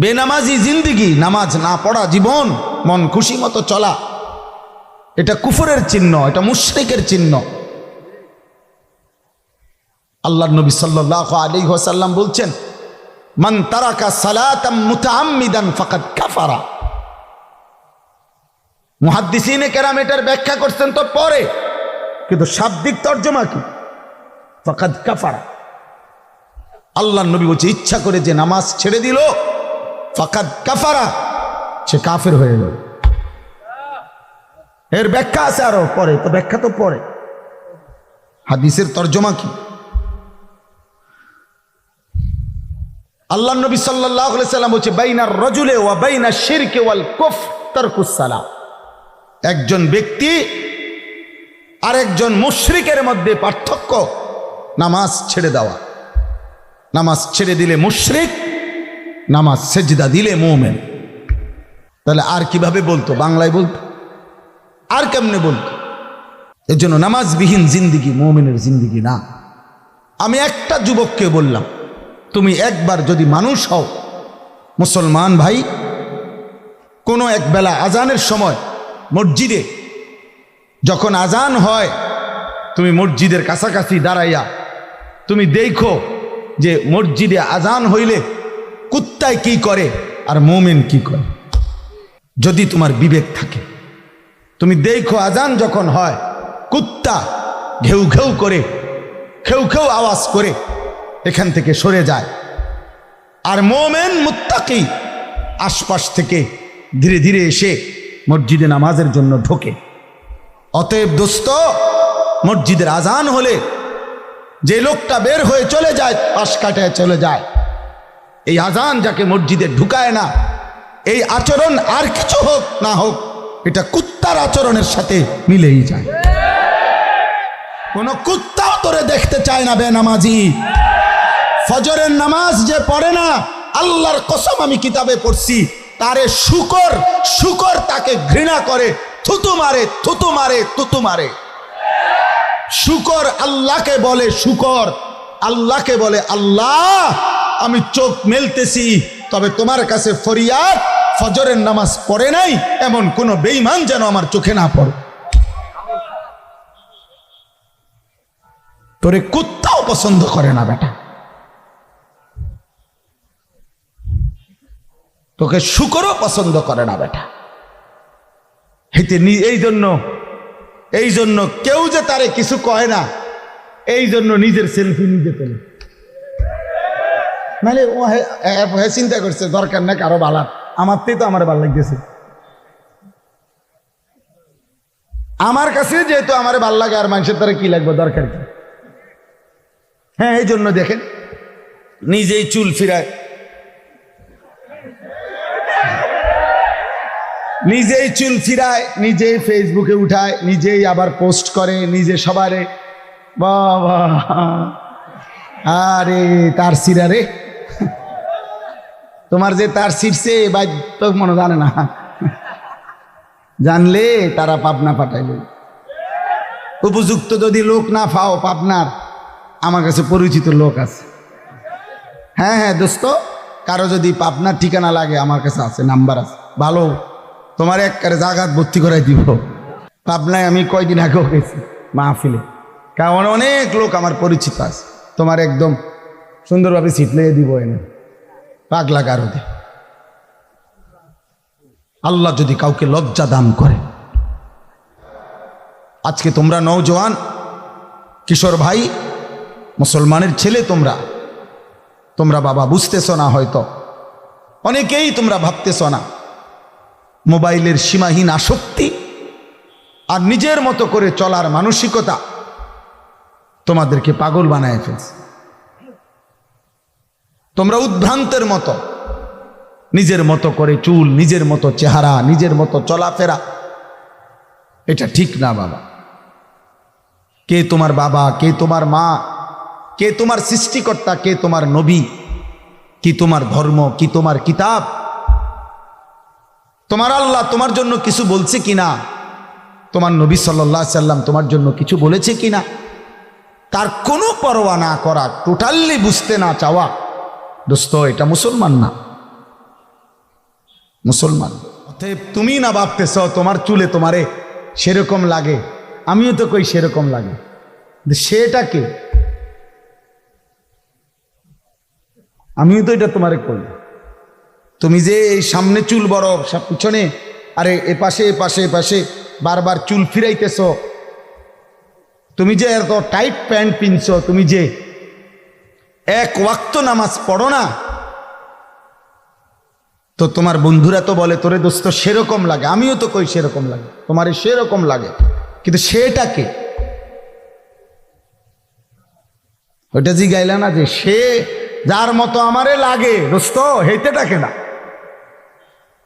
বেনামাজি জিন্দিগি, নামাজ না পড়া জীবন, মন খুশি মতো চলা। এটা কুফরের চিহ্ন, এটা মুশরিকের চিহ্ন। আল্লাহ নবী সাল্লাহ আলী ওসাল্লাম বলছেন, মান তারাকা সালাতাম মুতাআম্মিদান কাফারা। মুহাদ্দিসিনে কেরাম এটার ব্যাখ্যা করছেন তো পরে, কিন্তু শাব্দিক তর্জমা কি? ফাকাদ কাফারা। আল্লাহ নবী বলছে, ইচ্ছা করে যে নামাজ ছেড়ে দিল ফাকাদ কাফারা। সে কাফের হয়ে গেল। এর ব্যাখ্যা আছে আরও পরে, তো ব্যাখ্যা তো পরে। হাদিসের তর্জমা কি? আল্লাহ নবী সাল্লাহ সাল্লাম বলছে বাইনার রজুলে ওয়া বাইনা শিরকে ওয়াল কুফ তারকুসালা একজন ব্যক্তি আরেকজন মুশরিকের মধ্যে পার্থক্য, নামাজ ছেড়ে দেওয়া। নামাজ ছেড়ে দিলে মুশরিক নামাজ, সেজদা দিলে মোমেন। তাহলে আর কীভাবে বলতো? বাংলায় বলতো? আর কেমনে বলতো? এর জন্য নামাজবিহীন জিন্দিগি মোমেনের জিন্দিগি না। আমি একটা যুবককে বললাম, তুমি একবার যদি মানুষ হও, মুসলমান ভাই, কোনো এক বেলা আজানের সময় মসজিদে, যখন আজান হয়, তুমি মসজিদের কাছাকাছি দাঁড়াইয়া, তুমি দেখো যে মসজিদে আজান হইলে কুত্তায় কি করে আর মোমেন কি করে? যদি তোমার বিবেক থাকে। তুমি দেখো আজান যখন হয়, কুত্তা ঘেউ ঘেউ করে খেউ খেউ আওয়াজ করে এখান থেকে সরে যায়। আর মোমেন মুত্তাকি আশপাশ থেকে ধীরে ধীরে এসে মসজিদে নামাজের জন্য ঢোকে। অতএব দোস্ত, মসজিদের আজান হলে যে লোকটা বের হয়ে চলে যায়, পাশ কাটায় চলে যায়। এই আজান যাকে মসজিদে ঢুকায় না, এই আচরণ আর কিছু হোক না হোক, এটা কুত্তার আচরণের সাথে মিলেই যায়। কোন কুত্তাও তোরে দেখতে চায় না বেনামাজি। ফজরের নামাজ যে পড়ে না, আল্লাহর কসম আমি কিতাবে পড়ছি, তারে শুকর শুকর তাকে ঘৃণা করে, থুতু মারে থুতু মারে থুতু মারে। শুকর আল্লাহকে বলে শুকর, আল্লাহকে বলে আল্লাহ। আমি চোখ মেলতেছি, তবে তোমার কাছে ফরিয়াদ, ফজরের নামাজ পড়ে নাই, এমন কোন বেইমান যেন আমার চোখে না পড়ে। তোরে কুত্তাও পছন্দ করে না, বেটা। তোকে শুকরও পছন্দ করে না, বেটা। হেতে এই জন্য এই জন্য কেউ যে তারে কিছু কয় না, এই জন্য নিজের সেলফি নিজে তোলে। মানে ও হে- হে- হে চিন্তা করছে, দরকার না কারও বালার। আমার তো আমার ভালো লাগতেছে। আমার কাছে যেহেতু আমার ভালো লাগে, আর মানুষের তারা কি লাগবে, দরকার কি? হ্যাঁ এই জন্য দেখেন, নিজেই চুল ফিরায়। নিজেই চুল ফিরায়, নিজেই ফেসবুকে উঠায়, নিজেই আবার পোস্ট করে, নিজে সবারে, বাবা, আরে, তার সিরা রে। তোমার যে তার বা তো মনে জানে না। জানলে তারা পাবনা পাঠাইবে উপযুক্ত যদি লোক না পাও পাবনার, আমার কাছে পরিচিত লোক আছে। হ্যাঁ হ্যাঁ দোস্ত, কারও যদি পাবনার ঠিকানা লাগে, আমার কাছে আছে, নাম্বার আছে। ভালো, তোমার এক কারে জাগাত ভর্তি করাই দিব। পাবনায় আমি কয়দিন আগেও গেছি মাহফিলে। কারণ অনেক লোক আমার পরিচিত আছে। তোমার একদম সুন্দরভাবে সিট লেগে দিব এনে। পাগলা গারদে আল্লাহ যদি কাউকে লজ্জা দান করে, আজকে তোমরা নৌজওয়ান কিশোর ভাই, মুসলমানের ছেলে তোমরা তোমরা বাবা বুঝতেছ না হয়তো, অনেকেই তোমরা ভাবতেছ না, মোবাইলের সীমাহীন আসক্তি আর নিজের মতো করে চলার মানসিকতা তোমাদেরকে পাগল বানায় ফেলছে। তোমরা উদ্ভ্রান্তের মতো, নিজের মতো করে চুল, নিজের মতো চেহারা, নিজের মতো চলাফেরা। এটা ঠিক না বাবা। কে তোমার বাবা, কে তোমার মা, কে তোমার সৃষ্টিকর্তা, কে তোমার নবী, কি তোমার ধর্ম, কি তোমার কিতাব? তোমার আল্লাহ তোমার জন্য কিছু বলছে কিনা তোমার নবী সাল্লাহ সাল্লাম তোমার জন্য কিছু বলেছে কিনা তার কোনো পরোয়া না করা টোটালি বুঝতে না চাওয়া। দোস্ত, এটা মুসলমান না। মুসলমান। অতএব তুমি না ভাবতেছ তোমার চুলে তোমারে সেরকম লাগে? আমিও তো কই সেরকম লাগে। কিন্তু সেটা কে? আমিও তো এটা তোমারে কই। তুমি যে এই সামনে চুল বড় পিছনে, আরে এ পাশে এ পাশে এ পাশে বারবার চুল ফিরাইতেছ। তুমি যে এত টাইট প্যান্ট পিনছ, তুমি যে এক ওয়াক্ত নামাজ পড়ো না। তো তোমার বন্ধুরা তো বলে, তোরে দোস্ত সেরকম লাগে। আমিও তো কই সেরকম লাগে। তোমার সেরকম লাগে। কিন্তু সেটাকে ওইটা জি গাইলা না যে সে যার মতো আমারে লাগে। দোস্ত, হেইতে ডাকে না।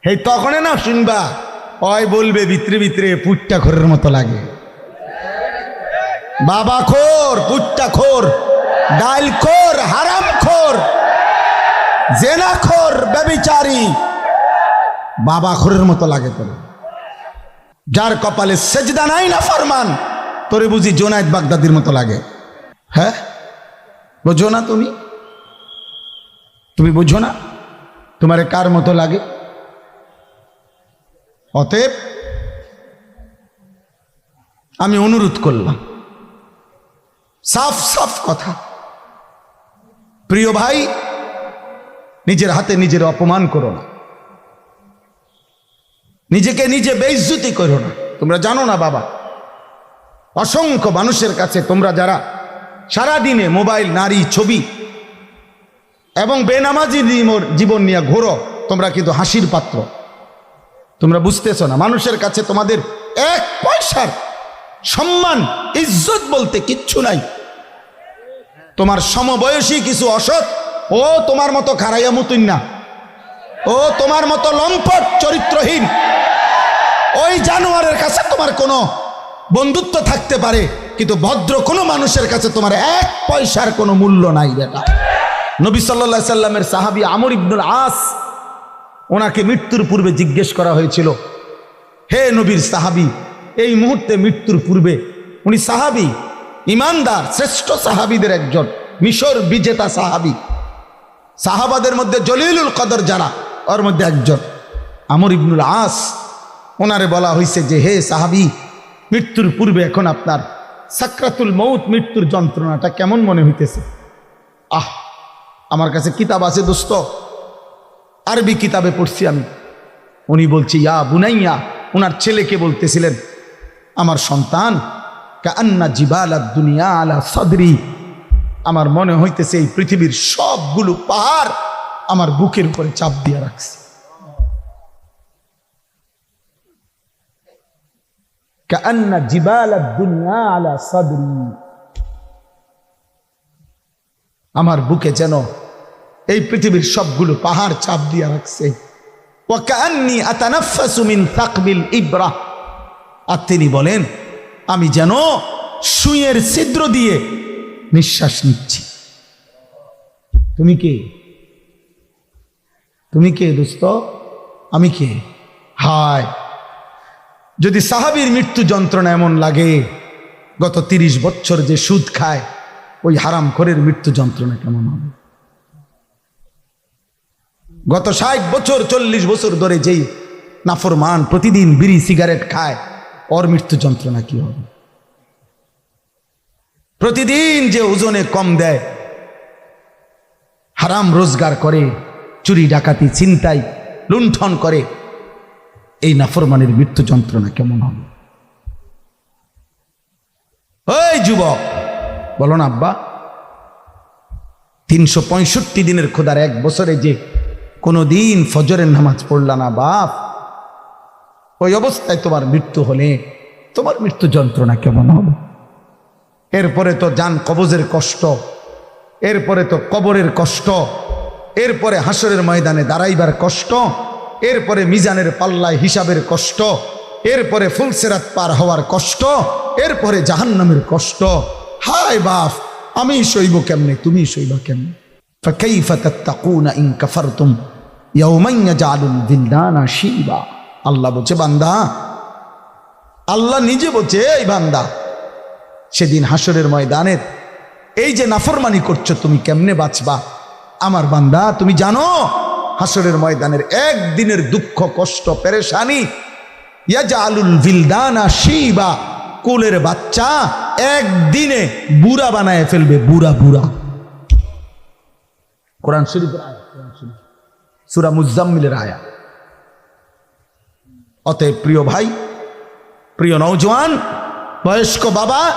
হেই তখনই না শুনবা ওই বলবে ভিতরে ভিতরে পুট্টা খোরের মতো লাগে। বাবা খোর, পুট্টা খোর। ডাল খোর হারাম খোর জেনা খোর ব্যবিচারী বাবা খোরের মতো লাগে তোর। যার কপালে সেজদা নাই না ফরমান, তোরে বুঝি জোনায়দ বাগদাদির মতো লাগে। হ্যাঁ? বোঝো না তুমি? তুমি বুঝো না? তোমারে কার মতো লাগে? অতএব আমি অনুরোধ করলাম, সাফ সাফ কথা। প্রিয় ভাই, নিজের হাতে নিজের অপমান করো না। নিজেকে নিজে বেইজ্জতি করো না। তোমরা জানো না বাবা, অসংখ্য মানুষের কাছে তোমরা যারা সারাদিনে মোবাইল, নারী, ছবি এবং বেনামাজি জীবন নিয়ে ঘোরো, তোমরা কিন্তু হাসির পাত্র। তোমরা বুঝতেছো না, মানুষের কাছে তোমাদের এক পয়সার সম্মান, ইজ্জত বলতে কিচ্ছু নাই। তোমার সমবয়সী কিছু অসৎ, ও তোমার মতো খারাইয়া মতুন না ও তোমার মতো লম্পট চরিত্রহীন, ওই জানোয়ারের কাছে তোমার কোনো বন্ধুত্ব থাকতে পারে, কিন্তু ভদ্র কোনো মানুষের কাছে তোমার এক পয়সার কোনো মূল্য নাই বেটা। নবী সাল্লা সাল্লামের সাহাবি আমর ইবনুল আস, ওনাকে মৃত্যুর পূর্বে জিজ্ঞেস করা হয়েছিল, হে নবীর সাহাবি, এই মুহূর্তে মৃত্যুর পূর্বে উনি সাহাবি? ইমানদার, শ্রেষ্ঠ সাহাবিদের একজন, মিশর বিজেতা সাহাবি। সাহাবাদের মধ্যে জলিলুল কদর যারা, ওর মধ্যে একজন, আমর ইবনুল আস। ওনারে বলা হয়েছে যে, হে সাহাবি, মৃত্যুর পূর্বে এখন আপনার সাকরাতুল মৌত মৃত্যুর যন্ত্রণাটা কেমন মনে হইতেছে? আহ, আমার কাছে কিতাব আছে দোস্ত। আরবি কিতাবে পড়ছি আমি। উনি বলছি, ইয়া বুনাইয়া ওনার ছেলেকে বলতেছিলেন, আমার সন্তান কান্না জিবাল দুনিয়া আলা সদরি। আমার মনে হইতেছে এই পৃথিবীর সবগুলো পাহাড় আমার বুকের উপরে চাপ দিয়ে রাখছে। কান্না জিবাল দুনিয়া আলা সদরি। আমার বুকে যেন এই পৃথিবীর সবগুলো পাহাড় চাপ দিয়ে রাখছে। ওয়াকান্নি আতানাফাসু মিন তাকবিল ইব্রা। আর তিনি বলেন আমি যেন সুইয়ের ছিদ্র দিয়ে নিঃশ্বাস নিচ্ছি। তুমি কে? তুমি কে দোস্ত? আমি কে? হায়! যদি সাহাবীর মৃত্যু যন্ত্রণা এমন লাগে, গত তিরিশ বছর যে সুদ খায়, ওই হারাম খোরের মৃত্যু যন্ত্রণা কেমন হবে? গত ষাট বছর, চল্লিশ বছর ধরে যেই নাফরমান প্রতিদিন বিড়ি, সিগারেট খায় ওর মৃত্যু যন্ত্রণা কি হবে? প্রতিদিন যে ওজনে কম দেয়, হারাম রোজগার করে, চুরি ডাকাতি চিন্তাই লুণ্ঠন করে, এই নাফরমানের মৃত্যু যন্ত্রণা কেমন হবে? ওই যুবক, বলো না আব্বা, তিনশো পঁয়ষট্টি দিনের খোদার এক বছরে যে কোনো দিন ফজরের নামাজ পড়লা না, বাপ। ওই অবস্থায় তোমার মৃত্যু হলে তোমার মৃত্যু যন্ত্রণা কেমন হবে এরপরে তো যান কবজের কষ্ট এরপরে তো কবরের কষ্ট এরপরে হাসরের ময়দানে দাঁড়াইবার কষ্ট এরপরে মিজানের পাল্লায় হিসাবের কষ্ট এরপরে ফুলসেরাত পার হওয়ার কষ্ট এরপরে জাহান্নামের কষ্ট হায় বাপ আমি সইব কেমনে তুমি সইবা কেমনে فكيف تتقون إن كفرتم يوما يجعل الولدان شيبا আল্লাহ বলছে, বান্দা। আল্লাহ নিজে বলছে, এই বান্দা, সেদিন হাসরের ময়দানের এই যে নাফরমানি করছ, তুমি কেমনে বাঁচবা? আমার বান্দা, তুমি জানো হাসরের ময়দানের একদিনের দুঃখ, কষ্ট, পেরেশানি ইয়াজালুল ভিলদানা শিবা, কোলের বাচ্চা একদিনে বুড়া বানায় ফেলবে, বুড়া বুড়া। কোরআন শরীফের আয়াত, কোরআন শরীফ। সুরা মুজাম্মিলের আয়া অতএব প্রিয় ভাই, প্রিয় নৌজওয়ান বয়স্ক বাবা,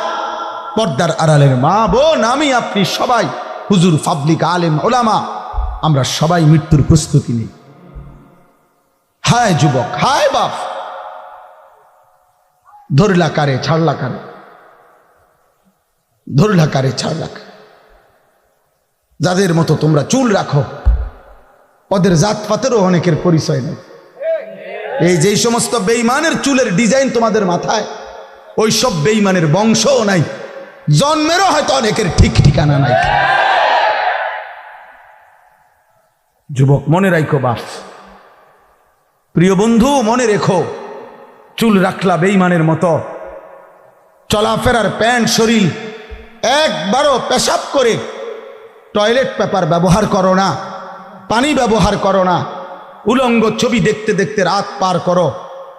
পর্দার আড়ালের মা বোন, আমি, আপনি সবাই, হুজুর পাবলিক আলেম, ওলামা, আমরা সবাই মৃত্যুর প্রস্তুতি নিই। হায় যুবক, হায় বাপ! ধরলা কারে, ছাড়লা কারে? ধরলা কারে? যাদের মতো তোমরা চুল রাখো, ওদের জাতপাতেরও অনেকের পরিচয় নেই। এই যেই সমস্ত বেইমানের চুলের ডিজাইন তোমাদের মাথায় ওই সব বেইমানের বংশও নাই। জন্মেরও হয়তো অনেকের ঠিক ঠিকানা নাই। যুবক, মনে রাখো বাপ। প্রিয় বন্ধু, মনে রেখো, চুল রাখলা বেইমানের মতো। চলাফেরার প্যান্ট, শরীর একবারও পেশাব করে টয়লেট পেপার ব্যবহার করো না, পানি ব্যবহার করো না। উলঙ্গ ছবি দেখতে দেখতে রাত পার করো।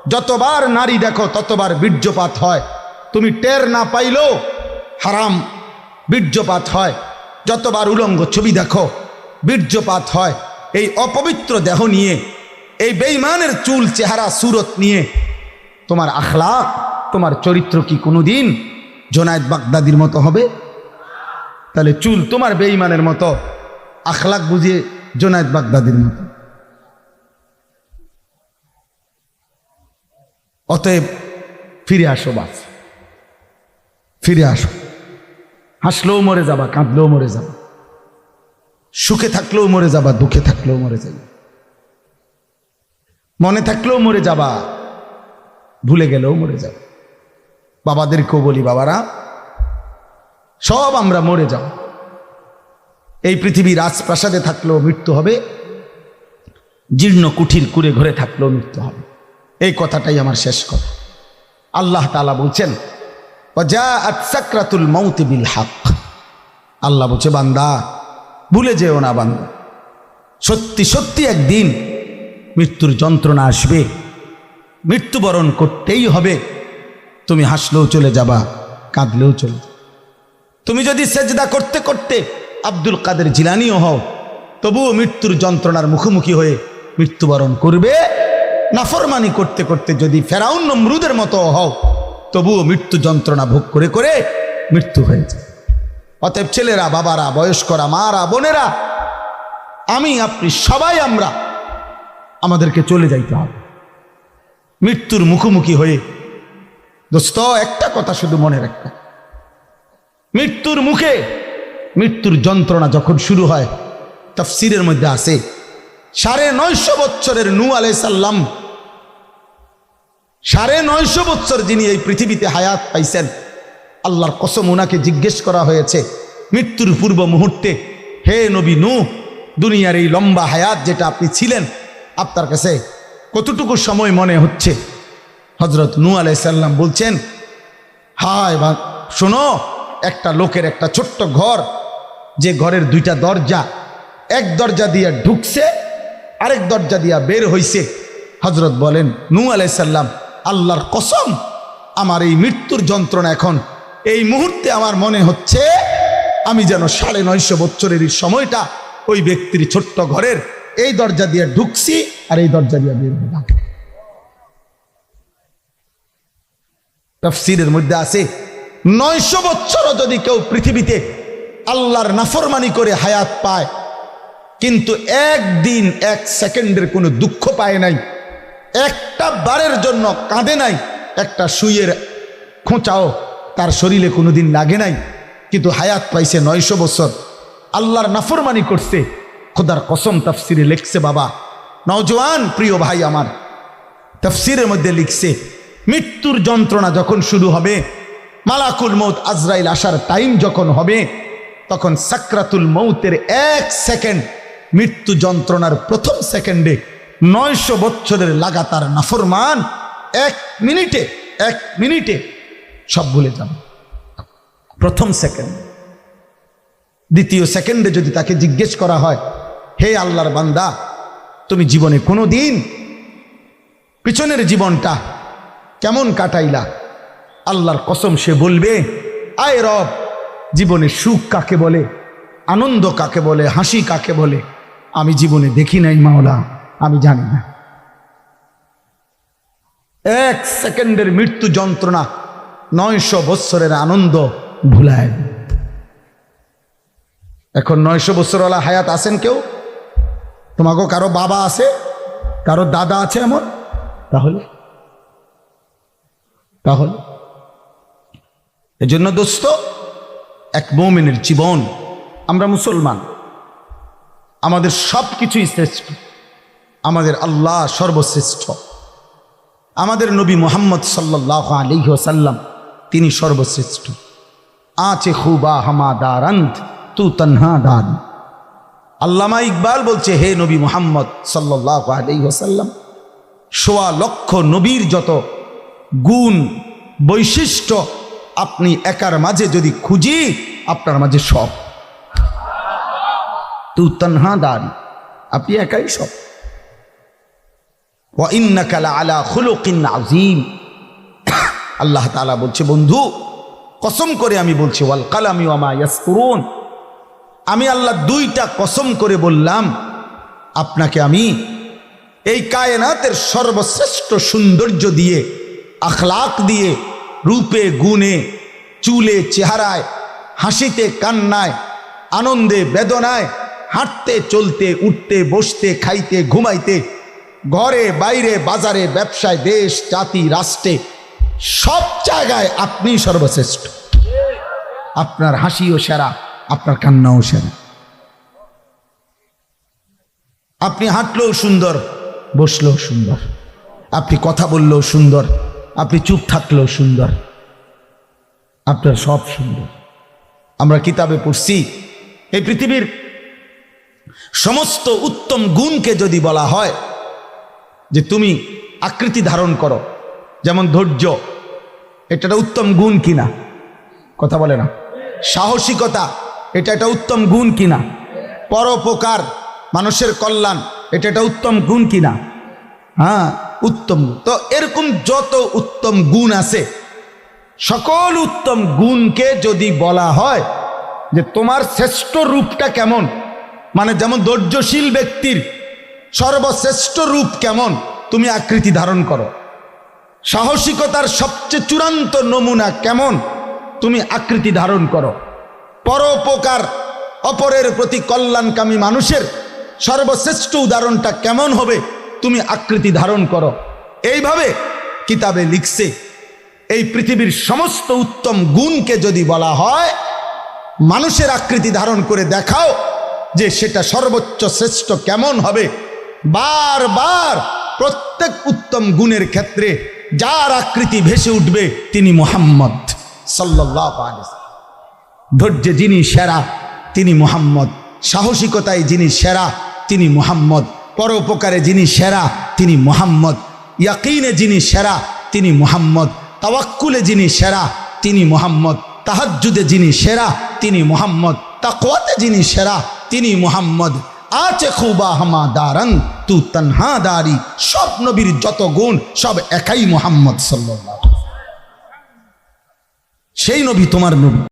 যতবার নারী দেখো, ততবার বীর্যপাত হয়। তুমি টের না পাইলেও হারাম বীর্যপাত হয়। যতবার উলঙ্গ ছবি দেখো, বীর্যপাত হয়। এই অপবিত্র দেহ নিয়ে, এই বেইমানের চুল চেহারা সুরত নিয়ে, তোমার আখলাক তোমার চরিত্র কি কোনোদিন জোনায়দ বাগদাদির মতো হবে? তাহলে চুল তোমার বেইমানের মতো আখলাক বুঝিয়ে জোনায়দ বাগদাদির মতো। অতএব ফিরে আসো বাস। ফিরে আসো। হাসলেও মরে যাবা, কাঁদলেও মরে যাবা। সুখে থাকলেও মরে যাবা, দুঃখে থাকলেও মরে যাবে। মনে থাকলেও মরে যাবা, ভুলে গেলেও মরে যাবে। বাবাদেরকেও বলি, বাবারা, সব আমরা মরে যাব। এই পৃথিবী রাজপ্রাসাদে থাকলেও মৃত্যু হবে, জীর্ণ কুঠির কুড়ে ঘরে থাকলেও মৃত্যু হবে। এই কথাটাই আমার শেষ কথা। আল্লাহ তালা বলছেন আল্লাহ বলছে, বান্দা, ভুলে যেও না বান্দা। সত্যি সত্যি একদিন মৃত্যুর যন্ত্রণা আসবে। মৃত্যুবরণ করতেই হবে। তুমি হাসলেও চলে যাবা, কাঁদলেও চলে তুমি যদি সেজদা করতে করতে আব্দুল কাদের জিলানিও হও, তবুও মৃত্যুর যন্ত্রণার মুখোমুখি হয়ে মৃত্যুবরণ করবে। নাফরমানি করতে করতে যদি ফেরাউন নমরুদের মতো হও, তবুও মৃত্যু যন্ত্রণা ভোগ করে করে মৃত্যু হয়ে যায়। অতএব ছেলেরা, বাবারা, বয়স্করা, মারা, বোনেরা, আমি, আপনি, সবাই আমরা আমাদেরকে চলে যাইতে হবে। মৃত্যুর মুখোমুখি হয়ে, দোস্ত, একটা কথা শুধু মনে রাখতে মৃত্যুর মুখে মৃত্যুর যন্ত্রণা যখন শুরু হয়, তফসিরের মধ্যে আসে সাড়ে নয়শো বৎসরের নু আলাইসাল্লাম সাড়ে নয়শো বৎসর যিনি এই পৃথিবীতে হায়াত পাইছেন, আল্লাহর কসম ওনাকে জিজ্ঞেস করা হয়েছে, মৃত্যুর পূর্ব মুহূর্তে, হে নবী নু দুনিয়ার এই লম্বা হায়াত যেটা আপনি ছিলেন, আপনার কাছে কতটুকু সময় মনে হচ্ছে? হজরত নু আলাইসাল্লাম বলছেন, হায় বা, শোনো, একটা লোকের একটা ছোট্ট ঘর, যে ঘরের দুইটা দরজা, এক দরজা দিয়ে ঢুকছে আরেক দরজা দিয়া বের হইছে। হজরত বলেন নু আলাইসাল্লাম আল্লাহর কসম, আমার এই মৃত্যুর যন্ত্রণা এখন। এই মুহূর্তে আমার মনে হচ্ছে আমি যেন সাড়ে নয়শো এই সময়টা ওই ব্যক্তির ছোট্ট ঘরের এই দরজা দিয়ে ঢুকছি আর এই দরজা দিয়ে বের হলাম। তফসিরের মধ্যে আছে, নয়শো বছরও যদি কেউ পৃথিবীতে আল্লাহর নাফরমানি করে হায়াত পায় কিন্তু একদিন, এক সেকেন্ডের কোনো দুঃখ পায় নাই। একটা বারের জন্য কাঁদে নাই। একটা সুইয়ের খোঁচাও তার শরীরে কোনোদিন লাগে নাই। কিন্তু হায়াত পাইছে নয়শো বছর। আল্লাহর নাফরমানি করছে। খোদার কসম তফসিরে লিখছে বাবা। নওজোয়ান, প্রিয় ভাই আমার, তফসিরের মধ্যে লিখছে, মৃত্যুর যন্ত্রণা যখন শুরু হবে, মালাকুল মৌত আজরাইল আসার টাইম যখন হবে, তখন সাকরাতুল মৌতের এক সেকেন্ড মৃত্যু যন্ত্রণার প্রথম সেকেন্ডে নয়শো বছরের লাগাতার নাফরমান এক মিনিটে এক মিনিটে সব ভুলে যাবে প্রথম সেকেন্ড। দ্বিতীয় সেকেন্ডে যদি তাকে জিজ্ঞেস করা হয়, হে আল্লাহর বান্দা, তুমি জীবনে কোনো দিন পিছনের জীবনটা কেমন কাটাইলা? আল্লাহর কসম সে বলবে, আয় রব, জীবনে সুখ কাকে বলে, আনন্দ কাকে বলে, হাসি কাকে বলে আমি জীবনে দেখি নাই মাওলা, আমি জানি না। এক সেকেন্ডের মৃত্যু যন্ত্রণা, নয়শো বৎসরের আনন্দ ভুলায়। এখন নয়শো বৎসরওয়ালা হায়াত আছেন কেউ? তোমাকেও কারও বাবা আছে? কারও দাদা আছে এমন? তাহলে? তাহলে? এজন্য দোস্ত, এক মৌমিনের জীবন, আমরা মুসলমান। আমাদের সব কিছুই শ্রেষ্ঠ। আমাদের আল্লাহ সর্বশ্রেষ্ঠ। আমাদের নবী মোহাম্মদ সাল্লাহ সাল্লাম তিনি সর্বশ্রেষ্ঠ। আছে খুবা হামা দারান্ত তু তন্হা দান। আল্লামা ইকবাল বলছে, হে নবী মোহাম্মদ সাল্লাহ আলিহ সাল্লাম সোয়া লক্ষ নবীর যত গুণ, বৈশিষ্ট্য আপনি একার মাঝে যদি খুঁজি, আপনার মাঝে সব। তু তন্হা দান। আপনি একাই সব। আলা খুলুকিন আজিম আল্লাহ তাআলা বলছে, বন্ধু, কসম করে আমি বলছি, ওয়াল কালামি ওয়ামা ইয়াসকুরুন। আমি আল্লাহ দুইটা কসম করে বললাম, আপনাকে আমি এই কায়নাতের সর্বশ্রেষ্ঠ সৌন্দর্য দিয়ে, আখলাক দিয়ে, রূপে, গুণে, চুলে, চেহারায়, হাসিতে, কান্নায়, আনন্দে, বেদনায় হাঁটতে, চলতে, উঠতে, বসতে, খাইতে, ঘুমাইতে, ঘরে, বাইরে, বাজারে, ব্যবসায়, দেশ, জাতি, রাষ্ট্রে, সব জায়গায় আপনি সর্বশ্রেষ্ঠ। আপনার হাসিও সেরা, আপনার কান্নাও সেরা। আপনি হাঁটলেও সুন্দর, বসলেও সুন্দর। আপনি কথা বললেও সুন্দর, আপনি চুপ থাকলেও সুন্দর। আপনার সব সুন্দর। আমরা কিতাবে পড়ছি, এই পৃথিবীর সমস্ত উত্তম গুণকে যদি বলা হয়, যে তুমি আকৃতি ধারণ করো, যেমন ধৈর্য এটা একটা উত্তম গুণ কিনা? কথা বলে না। সাহসিকতা, এটা একটা উত্তম গুণ কিনা? পরোপকার, মানুষের কল্যাণ, এটা একটা উত্তম গুণ কিনা? হ্যাঁ উত্তম। তো এরকম যত উত্তম গুণ আছে, সকল উত্তম গুণকে যদি বলা হয়, যে তোমার শ্রেষ্ঠ রূপটা কেমন? মানে যেমন ধৈর্যশীল ব্যক্তির সর্বশ্রেষ্ঠ রূপ কেমন তুমি আকৃতি ধারণ করো। সাহসিকতার সবচেয়ে চূড়ান্ত নমুনা কেমন তুমি আকৃতি ধারণ করো। পরোপকার অপরের প্রতি কল্যাণকামী মানুষের সর্বশ্রেষ্ঠ উদাহরণটা কেমন হবে তুমি আকৃতি ধারণ করো। এইভাবে কিতাবে লিখছে, এই পৃথিবীর সমস্ত উত্তম গুণকে যদি বলা হয়, মানুষের আকৃতি ধারণ করে দেখাও যে সেটা সর্বোচ্চ শ্রেষ্ঠ কেমন হবে? বারবার প্রত্যেক উত্তম গুণের ক্ষেত্রে যার আকৃতি ভেসে উঠবে তিনি মোহাম্মদ সাল্লাহ ধৈর্যে যিনি সেরা, তিনি মোহাম্মদ। সাহসিকতায় যিনি সেরা, তিনি মোহাম্মদ। পরোপকারে যিনি সেরা, তিনি মোহাম্মদ। ইয়াকিনে যিনি সেরা, তিনি মোহাম্মদ। তাওয়াক্কুলে যিনি সেরা, তিনি মোহাম্মদ। তাহাজ্জুদে যিনি সেরা, তিনি মোহাম্মদ। তাকওয়াতে যিনি সেরা তিনি মুহাম্মদ। আছে খুবা হামা দারান তু তনহা দারি, সব নবীর যত গুণ, সব একাই মোহাম্মদ সাল্লাহ সেই নবী তোমার নবী।